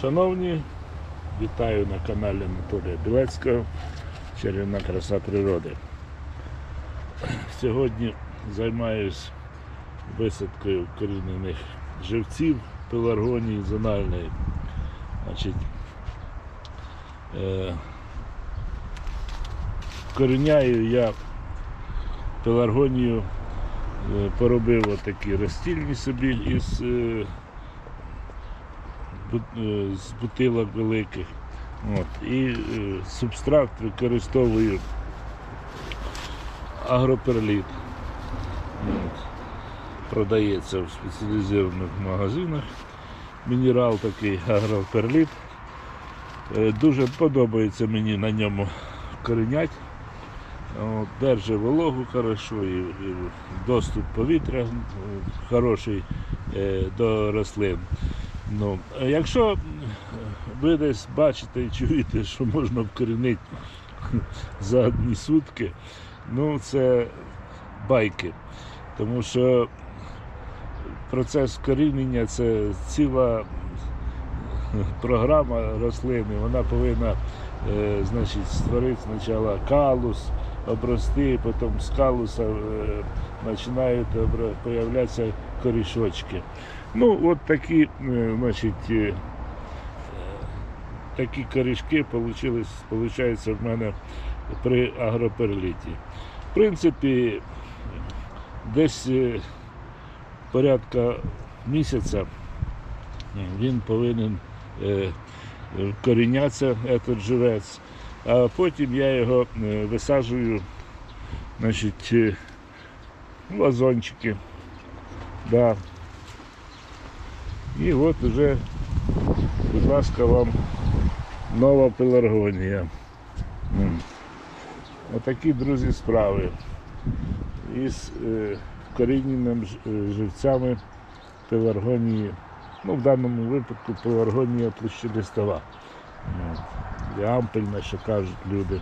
Шановні, вітаю на каналі Анатолія Білецького Чарівна краса природи. Сьогодні займаюсь висадкою корінених живців пеларгонії зональної. Значить, е, коріняю я пеларгонію, е, поробив отакі розстільні собі із е, з бутилок великих. От. І е, субстрат використовую агроперліт. От. Продається в спеціалізованих магазинах. Мінерал такий агроперліт. Е, Дуже подобається мені на ньому коренять. От, Держи вологу хорошо, і, і доступ повітря е, хороший е, до рослин. Ну, якщо ви десь бачите і чуєте, що можна вкорінити за одні сутки, ну це байки. Тому що процес вкорінення це ціла програма рослини. Вона повинна е, значить, створити спочатку калус, обрости, потім з калуса е, починають появлятися корішочки. Ну, от такі, е, значить, е, такі корішки получається в мене при агроперліті. В принципі, десь порядка місяця він повинен корінятися, этот живець, а потім я його е, висаджую значить, е, в вазончики. Да. І от уже, будь ласка, вам нова пеларгонія. Отакі, друзі, справи. Із е, вкоріненням е, живцями пеларгонії. Ну, в даному випадку пеларгонія площелистова. От. І ампельна, що кажуть люди.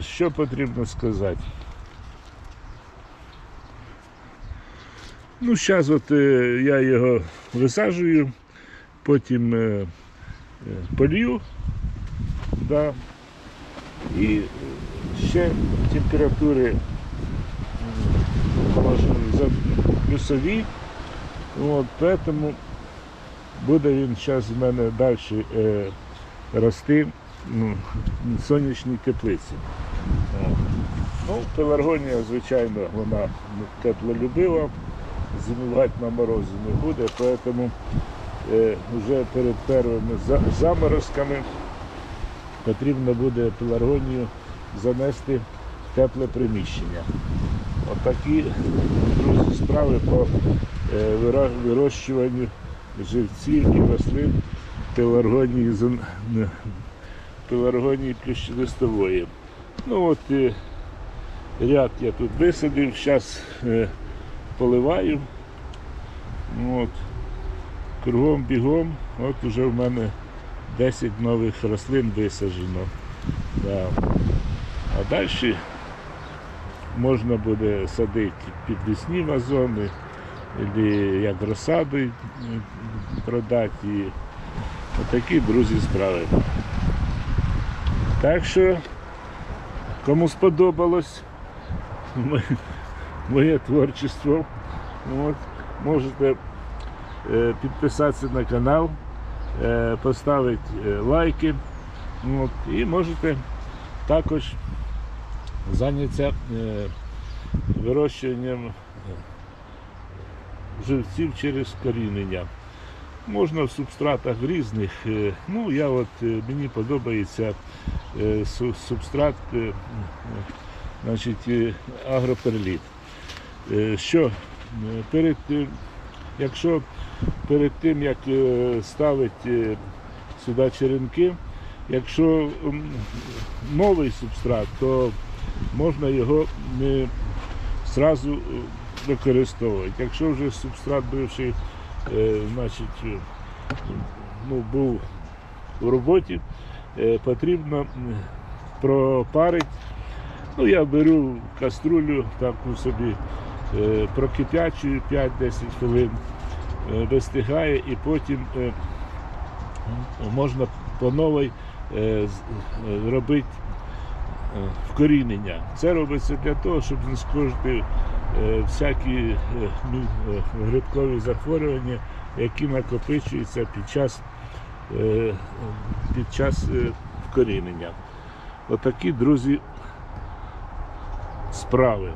Що потрібно сказати? Ну, зараз от е, я його висаджую, потім е, полью, да, і ще температури плюсові. От, тому буде він зараз в мене далі е, рости ну, в сонячній теплиці. От. Ну, пеларгонія, звичайно, вона теплолюбива, зимувати на морозі не буде, тому е, вже перед первими заморозками потрібно буде пеларгонію занести в тепле приміщення. Отакі, друзі, справи по е, вирощуванню живців і рослин пеларгонії, пеларгонії плющелистової. Ну от е, ряд я тут висадив, зараз е, поливаю. Ну, От, кругом бігом, от уже в мене 10 нових рослин висаджено. Да. А далі можна буде садити підвісні вазони, або як розсаду продати. І отакі, друзі, справи. Так що, кому сподобалось моє- творчество, можете е, підписатися на канал, е, поставити е, лайки. І можете також зайнятися вирощуванням живців через корінення. Можна в субстратах різних. е, Ну, я от, е, мені подобається е, су- субстрат значить, агроперліт. Що перед, якщо перед тим як ставити сюди черенки, якщо новий субстрат, то можна його не зразу використовувати. Якщо вже субстрат бивший, е, значить, е, ну, був у роботі, е, потрібно пропарити. Ну, я беру каструлю таку собі, е, прокип'ячую 5-10 хвилин, е, вистигає і потім е, можна по новій е, е, робити е, вкорінення. Це робиться для того, щоб знешкодити е, всякі е, мі- е, грибкові захворювання, які накопичуються під час, е, під час е, вкорінення. Отакі, друзі, справи.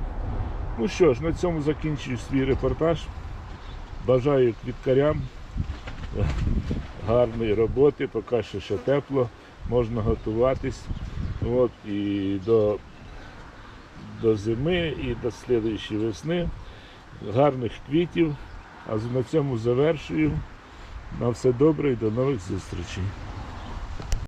Ну що ж, на цьому закінчую свій репортаж. Бажаю квіткарям е, гарної роботи, поки що ще тепло, можна готуватись. От, і до, до зими, і до слідуючої весни. Гарних квітів. А на цьому завершую. На все добре і до нових зустрічей.